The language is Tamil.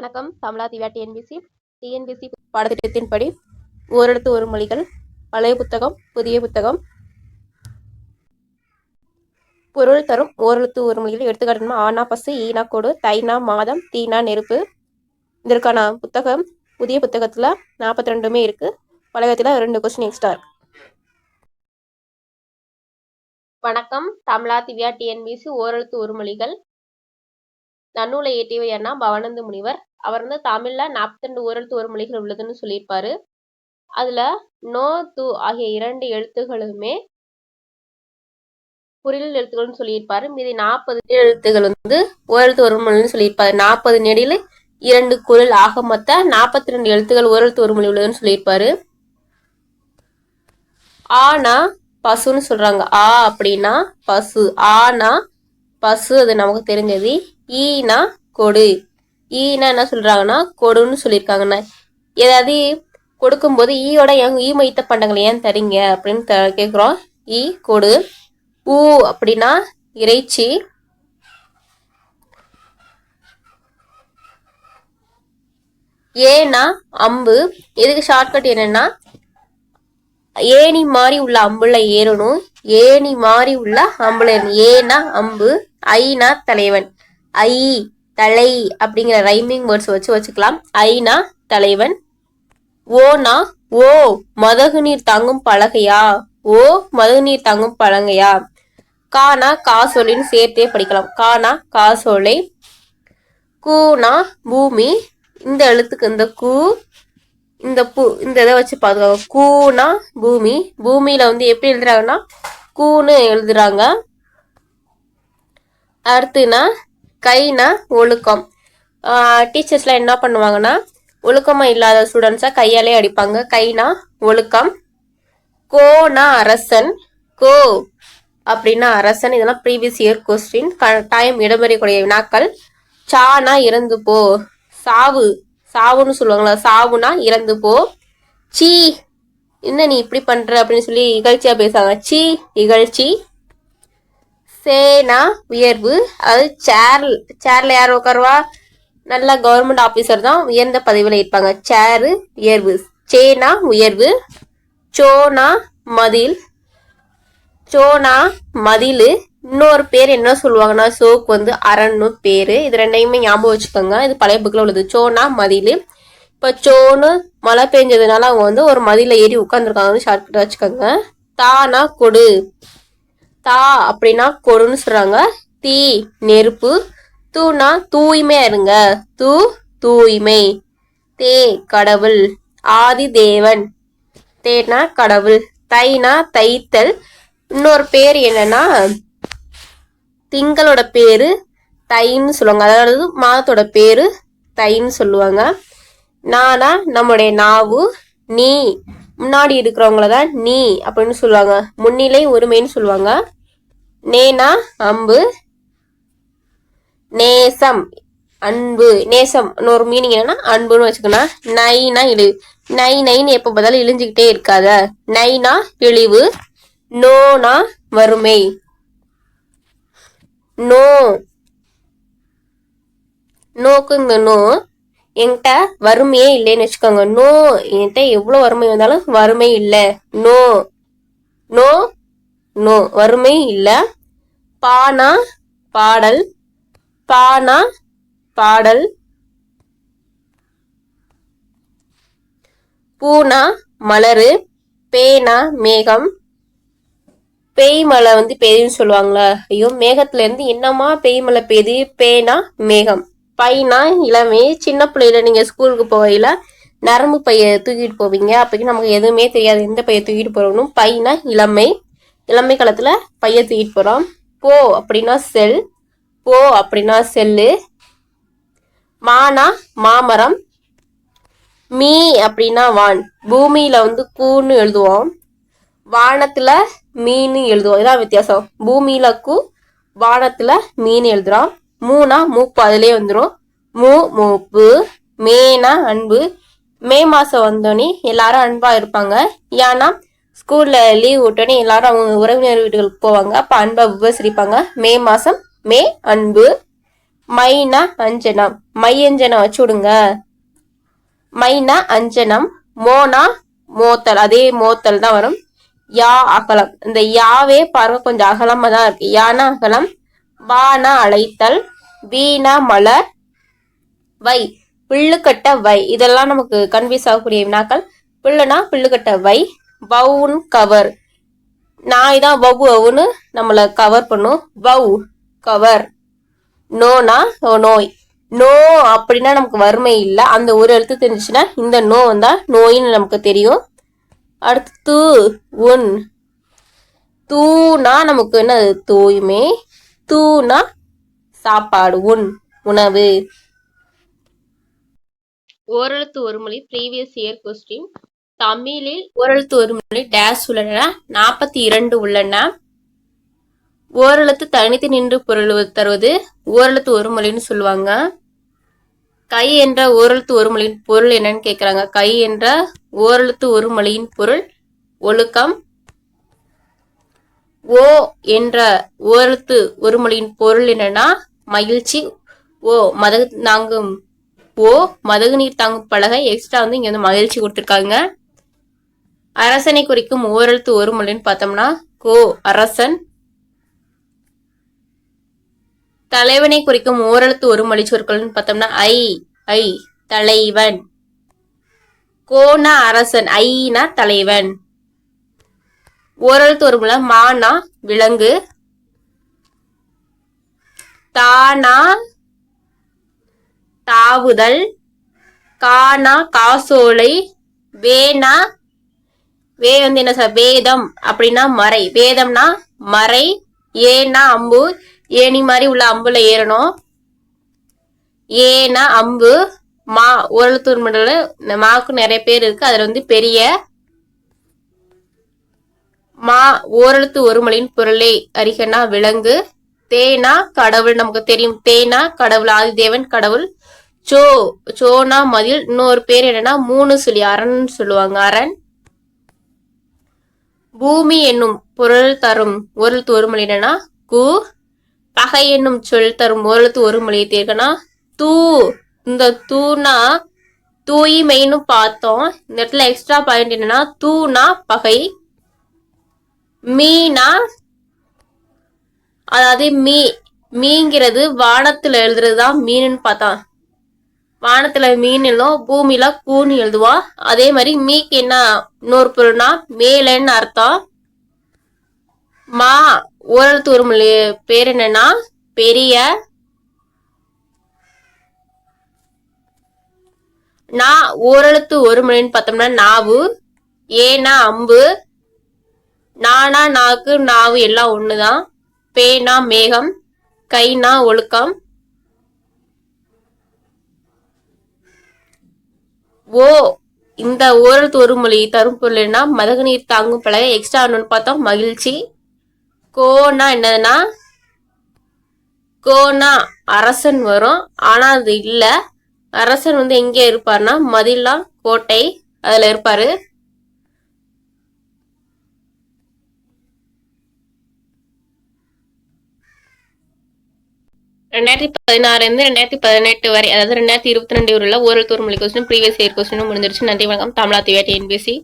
வணக்கம். தமிழா திவ்யா டிஎன்பிசி டிஎன்பிசி பாடத்திட்டத்தின்படி ஓரெழுத்து ஒரு மொழிகள் பழைய புத்தகம் புதிய புத்தகம். பொருள் தரும் ஓரெழுத்து ஒரு மொழிகள். எடுத்துக்காட்டுனா ஆனா பசு ஈனா கோடு தைனா மாதம் தீனா நெருப்பு. இதற்கான புத்தகம் புதிய புத்தகத்தில் நாற்பத்தி ரெண்டுமே இருக்குது பழையத்தில் ரெண்டு கொஸ்டின் எக்ஸ்ட்ரா இருக்கு. வணக்கம். தமிழா திவ்யா டிஎன்பிசி ஓரெழுத்து ஒரு மொழிகள். நன்னூலை இயற்றியவை அண்ணா பவானந்த முனிவர். அவர் வந்து தமிழ்ல நாற்பத்தி ரெண்டு ஓரெழுத்து ஒரு மொழிகள் உள்ளதுன்னு சொல்லியிருப்பாரு. அதுல நோ து ஆகிய இரண்டு எழுத்துகளுமே குறில் எழுத்துக்கள்னு சொல்லியிருப்பாரு. மீதி நாற்பது எழுத்துகள் வந்து ஓரெழுத்து ஒரு மொழின்னு சொல்லியிருப்பாரு. நாற்பது நெடியில் இரண்டு குரல் ஆக மொத்த நாற்பத்தி ரெண்டு எழுத்துக்கள் ஓரெழுத்து ஒரு மொழி உள்ளதுன்னு சொல்லியிருப்பாரு. ஆனா பசுன்னு சொல்றாங்க. ஆ அப்படின்னா பசு. ஆனா பசு அது நமக்கு தெரிஞ்சது. ஈனா கொடு. ஈனா என்ன சொல்றாங்கன்னா கொடுன்னு சொல்லியிருக்காங்கண்ணா. ஏதாவது கொடுக்கும்போது ஈயோட எங் ஈ மைத்த பண்டங்களை ஏன் தரீங்க அப்படின்னு த கேட்குறோம் ஈ கொடு. ஊ அப்படின்னா இறைச்சி. ஏனா அம்பு. இதுக்கு ஷார்ட்கட் என்னன்னா ஏணி மாதிரி உள்ள அம்புல ஏறணும். ஏணி மாதிரி உள்ள அம்புல ஏறணும். ஏனா அம்பு. ஐனா தலைவன். ஐ தலை அப்படிங்கிற ரைமிங் வேர்ட்ஸ் வச்சு வச்சுக்கலாம். ஐனா தலைவன். ஓனா ஓ மதகு நீர் தாங்கும் பலகையா? ஓ மதகு நீர் தாங்கும் பலகையா கானா காசோலின்னு சேர்த்தே படிக்கலாம். கானா காசோலை. கூனா பூமி. இந்த எழுத்துக்கு இந்த கூ இந்த பூ இந்த இதை வச்சு பார்த்துக்கோங்க கூனா பூமி. பூமியில வந்து எப்படி எழுதுறாங்கன்னா கூன்னு எழுதுறாங்க. அடுத்துனா கைனா ஒழுக்கம். டீச்சர்ஸ்லாம் என்ன பண்ணுவாங்கன்னா ஒழுக்கமாக இல்லாத ஸ்டூடெண்ட்ஸை கையாலே அடிப்பாங்க. கைனா ஒழுக்கம் கோனா அரசன் கோ அப்படின்னா அரசன். இதெல்லாம் ப்ரீவியஸ் இயர் கொஸ்டின் டைம் இடம்பெறக்கூடிய வினாக்கள். சானா இறந்து போ. சாவு சாவுன்னு சொல்லுவாங்களா சாவுனா இறந்து போ. சீ என்ன நீ இப்படி பண்ற அப்படின்னு சொல்லி இகழ்ச்சியா பேசுவாங்க. சீ இகழ்ச்சி சேனா உயர்வு. அது சேர் சேர்ல யார் உட்காருவா? நல்ல கவர்மெண்ட் ஆபீசர் தான் உயர்ந்த பதவியில் இருப்பாங்க. சேரு உயர்வு. சேனா உயர்வு. சோனா மதில். சோனா மதில். இன்னொரு பேர் என்ன சொல்லுவாங்கன்னா சோக்கு வந்து அரண்னு பேரு. இது ரெண்டையுமே ஞாபகம் வச்சுக்கோங்க. இது பழைய புக்கில் உள்ளது. சோனா மதில். இப்போ சோனு மழை பெஞ்சதுனால அவங்க வந்து ஒரு மதியில் ஏறி உட்காந்துருக்காங்க ஷார்ட்கட்டாக வச்சுக்கோங்க. தானா கொடு. தா அப்படின்னா கொடுன்னு சொல்றாங்க. தீ நெருப்பு. தூனா தூய்மையா இருங்க தூ தூய்மை. தே கடவுள். ஆதி தேவன். தேனா கடவுள். தைனா தைத்தல். இன்னொரு பேர் என்னன்னா திங்களோட பேரு தைன்னு சொல்லுவாங்க. அதாவது மாதத்தோட பேரு தைன்னு சொல்லுவாங்க. நானா நம்முடைய நாவு நீ முன்னாடி இருக்கிறவங்கள தான் நீ அப்படின்னு சொல்லுவாங்க. முன்னிலை ஒருமைன்னு சொல்லுவாங்க. நேனா அம்பு நேசம் அன்பு நேசம் ஒரு மீனிங் என்னன்னா அன்புன்னு வச்சுக்கணும் நைனா இழிவு நை நைன்னு எப்போ பார்த்தாலும் இழிஞ்சுக்கிட்டே இருக்காத. நைனா இழிவு நோனா வறுமை. நோ. நோக்கு இந்த நோ. என்கிட்ட வறுமையே இல்லைன்னு வச்சுக்கோங்க. நோ என்கிட்ட எவ்வளோ வறுமை வந்தாலும் வறுமை இல்லை. நோ நோ நோ வறுமை இல்லை. பானா பாடல். பானா பாடல். பூனா மலரு. பேனா மேகம். பேய் மலை வந்து பெய்யுன்னு சொல்லுவாங்களா. ஐயோ மேகத்துல இருந்து என்னமா பேய் மலை பெய்யுது பேனா மேகம். பைனா இளமே? சின்ன பிள்ளையில நீங்க ஸ்கூலுக்கு போகையில நரம்பு பைய தூக்கிட்டு போவீங்க. அப்போக்கு நமக்கு எதுவுமே தெரியாது எந்த பைய தூக்கிட்டு போறோம்னு. பைனா இளமை? இளமை காலத்துல பைய தூக்கிட்டு போறோம். போ அப்படின்னா செல். போ அப்படின்னா செல்லு. மானா மாமரம். மீ அப்படின்னா வான். பூமியில வந்து கூன்னு எழுதுவோம். வானத்துல மீன் எழுதுவோம். இதான் வித்தியாசம். பூமியில கூ வானத்துல மீன் எழுதுறோம். மூணா மூப்பு அதுலயே வந்துடும் மூ மூப்பு மேனா அன்பு. மே மாசம் வந்தோடனே எல்லாரும் அன்பா இருப்பாங்க. ஏன்னா ஸ்கூல்ல லீவ் விட்டோன்னே எல்லாரும் அவங்க உறவினர் வீடுகளுக்கு போவாங்க. அப்ப அன்பா உபசரிப்பாங்க மே மாசம் மே அன்பு. மைனா அஞ்சனம். மை அஞ்சனம் வச்சு விடுங்க. மைனா அஞ்சனம். மோனா மோத்தல். அதே மோத்தல் தான் வரும். யா அகலம். இந்த யாவே பாருங்க கொஞ்சம் அகலமா தான் இருக்கு. யானா அகலம். வான அழைத்தல் வீணா மலர் வை பிள்ளுக்கட்ட வை. இதெல்லாம் நமக்கு கன்வியூஸ் ஆகக்கூடிய வினாக்கள். பிள்ளுனா பிள்ளுக்கட்ட வை வவுன் கவர். நாய் தான் வவு அவுன்னு நம்மளை கவர் பண்ணும். வவு கவர். நோனா நோய். நோ அப்படின்னா நமக்கு வறுமை இல்லை. அந்த ஒரு எழுத்து தெரிஞ்சுச்சுன்னா இந்த நோ வந்தா நோயின்னு நமக்கு தெரியும். அடுத்து தூ உன். தூனா நமக்கு என்ன தூய்மை. தூனா சாப்பாடு உன் உணவு. ஓரெழுத்து ஒரு மொழி ப்ரீவியஸ் இயர் கொஸ்டின் தமிழில் ஓரெழுத்து ஒரு மொழி டேஷ் உள்ளன நாற்பத்தி இரண்டு உள்ளன. ஓரெழுத்து தனித்து நின்று பொருள் தருவது ஓரெழுத்து ஒரு மொழின்னு சொல்லுவாங்க. கை என்ற ஓரெழுத்து ஒரு மொழியின் பொருள் என்னன்னு கேட்குறாங்க கை என்ற ஓரெழுத்து ஒரு மொழியின் பொருள் ஒழுக்கம் ஓ என்ற ஓரெழுத்து ஒரு மொழியின் பொருள் என்னன்னா மகிழ்ச்சி. ஓ மதகு தாங்கும் ஓ மதகு நீர் தாங்கும் பலகை எக்ஸ்ட்ரா வந்து இங்க வந்து மகிழ்ச்சி கொடுத்துருக்காங்க. அரசனை குறிக்கும் ஓரெழுத்து ஒரு மொழின்னு பார்த்தோம்னா கோ அரசன். தலைவனை குறிக்கும் ஓரெழுத்து ஒரு மொழி சொற்கள்னு பார்த்தோம்னா ஐ ஐ தலைவன். கோனா அரசன் ஐனா தலைவன். ஓரெழுத்து ஒரு மொழி மானா விலங்கு. தானா தாவுதல். கானா காசோலை. வேனா வே வந்து என்ன சார் வேதம் அப்படின்னா மறை. வேதம்னா மறை ஏனா அம்பு. ஏணி மாதிரி உள்ள அம்புல ஏறணும். ஏனா அம்பு. மா ஓரளத்தூர் மண்டல இந்த மாவுக்கு நிறைய பேர் இருக்கு. அதுல வந்து பெரிய மா ஓரெழுத்து ஒரு மொழியின் பொருளை அறிகனா விலங்கு. தேனா கடவுள் நமக்கு தெரியும் தேனா கடவுள் ஆதிதேவன் கடவுள். சோ சோனா மதில் இன்னொரு பேர் என்னன்னா மூணு சொல்லி அரண் சொல்லுவாங்க அரண். பூமி என்னும் பொருள் தரும் ஒருத்து ஒரு மொழி என்னன்னா கு. பகை என்னும் சொல் தரும் ஒருத்து ஒரு மொழியை தேர்கனா தூ. இந்த தூனா தூய்மைன்னு பார்த்தோம். இந்த இடத்துல எக்ஸ்ட்ரா பாயிண்ட் என்னன்னா தூனா பகை. மீனா? அதாவது மீ மீங்கிறது வானத்துல எழுதுறதுதான் மீனுன்னு பார்த்தா. வானத்துல மீன் எழுதும் பூமியில கூன்னு எழுதுவோம் அதே மாதிரி மீக்கு என்ன இன்னொரு பொருள்னா மேலன்னு அர்த்தம். மா ஓரளத்து ஒரு மொழி பேர் என்னன்னா பெரிய. நான் ஓரெழுத்து ஒரு மொழின்னு பார்த்தோம்னா நாவு. ஏனா அம்பு. நானா நாக்கு நாவு எல்லாம் ஒண்ணுதான். பேனா மேகம் கைனா ஒழுக்கம். ஓ இந்த ஓரத்து ஒரு மொழி தரும் பொருள்னா மதகு நீர் தாங்கும் பழக எக்ஸ்ட்ரா ஒன்று பார்த்தோம் மகிழ்ச்சி. கோனா என்னதுன்னா கோனா அரசன் வரும். ஆனா அது இல்ல. அரசன் வந்து எங்கே இருப்பார்னா மதிலா கோட்டை அதுல இருப்பாரு. ரெண்டாயிரத்தி பதினாறு இருந்து ரெண்டாயிரத்தி பதினெட்டு வரை அதாவது ரெண்டாயிரத்தி இருபத்தி ரெண்டு உள்ள ஒரு மொழி கொஸ்டின் ப்ரீவியஸ் இயர் கொஸ்டினும் முடிஞ்சிருச்சு. நன்றி வணக்கம். தமிழா திவேட்டி என்பிசி